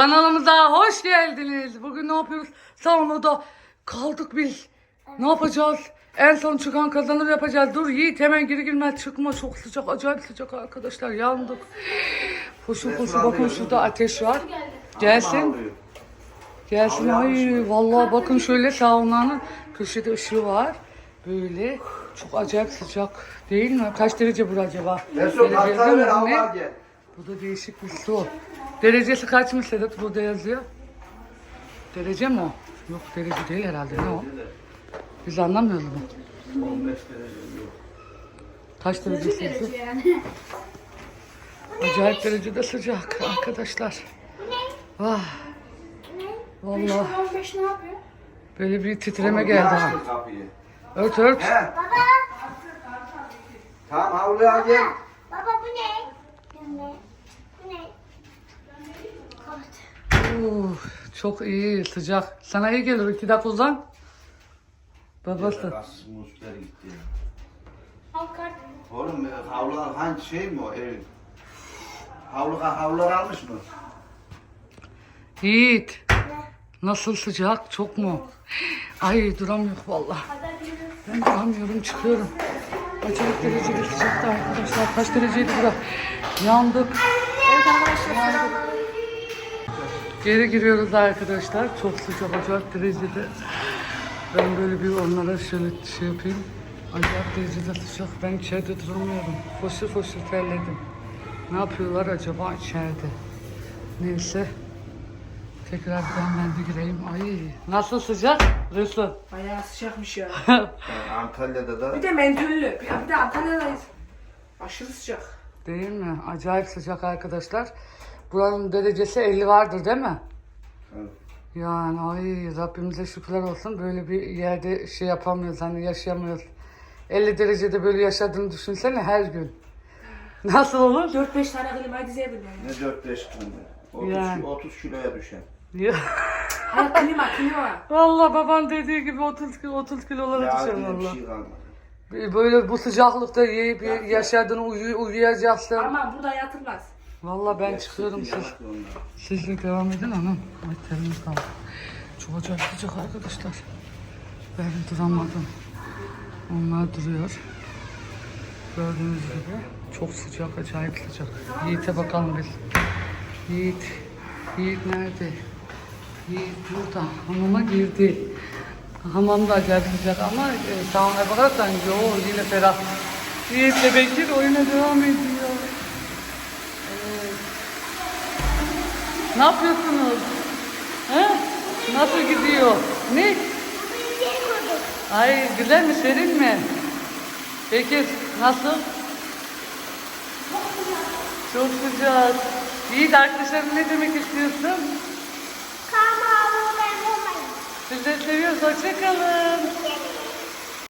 Kanalımıza hoş geldiniz. Bugün ne yapıyoruz? Saunada kaldık biz. Ne yapacağız? En son çıkan kazanır yapacağız. Dur Yiğit hemen geri girmez çıkma. Çok sıcak acayip sıcak arkadaşlar yandık. Koşun koşun bakın şurada ateş var. Gelsin. Gelsin ay vallahi bakın şöyle saunanın köşede ışığı var. Böyle çok acayip sıcak değil mi? Kaç derece bu acaba? Mesut hatta mi bu da değişik bir su. Derecesi kaçmış Sedat burada yazıyor. Derece mi o? Yok derece değil herhalde ne o? Biz anlamıyoruz mu? 15 derece yok. Kaç derecesi? Acayip derecede sıcak arkadaşlar. Vah. Vallahi 15 ne yapıyor? böyle bir titreme geldi ha. Açtı kapıyı. Ört ört. He. Tamam havluya gel. Baba bu ne? Bu ne? Bu ne? Çok iyi sıcak. Sana iyi gelir iki dakika uzan. Babası. Gitti. Kart. Oğlum e, havlular hangi şey mi o evin? Havlu havlular almış mı? Yiğit. Nasıl sıcak? Çok mu? Ay duramıyor vallahi. Ben duramıyorum çıkıyorum. Acayip derecede sıcaktı arkadaşlar. Kaç dereceydi bura? Yandık. Evet arkadaşlar. Geri giriyoruz arkadaşlar. Çok sıcak acayip derecede. Ben böyle bir onlara şöyle şey yapayım. Acayip derecede sıcak. Ben içeride duramıyorum. Foşur foşur terledim. Ne yapıyorlar acaba içeride? Neyse. Tekrar bir ben de gireyim. Ay nasıl sıcak? Resul. Bayağı sıcakmış ya. Yani Antalya'da da Bir de mentüllü. Bir, bir de Antalya'dayız. Aşırı sıcak. Değil mi? Acayip sıcak arkadaşlar. Buranın derecesi 50 vardır değil mi? Evet. Yani ay Rabbimize şükürler olsun. Böyle bir yerde şey yapamıyoruz hani yaşayamıyoruz. 50 derecede böyle yaşadığını düşünsene her gün. Nasıl olur? 4-5 tane klimayı dizebildim yani. ne 4-5 kilo. 30, Yani. 30 kiloya düşen. Ya, Hayır klima klima. Vallahi baban dediği gibi 30 kilo 30 kilolara Ya düşer valla. şey kalmadı. Böyle bu sıcaklıkta yiyip yaşadığını uyu, uyuyacaksın. Ama burada yatılmaz. Vallahi ben çıkıyorum siz. Siz de devam edin anam. Ay terim kaldı. Çok acayip arkadaşlar. Ben duramadım. Onlar duruyor. Gördüğünüz gibi çok sıcak, acayip sıcak. Yiğit'e bakalım biz. Yiğit. Yiğit nerede? Yiğit burada. Hamama girdi. Hamam da acayip sıcak ama e, saunaya bakarsan yo yine ferah. Yiğit'le Bekir oyuna devam ediyor. Ne yapıyorsunuz? He? Nasıl gidiyor? Ne? Ay güzel mi? Serin mi? Bekir nasıl? Çok sıcak. İyi de arkadaşlarım ne demek istiyorsun? Kama bu ben olmayayım. Siz de seviyoruz. Hoşçakalın.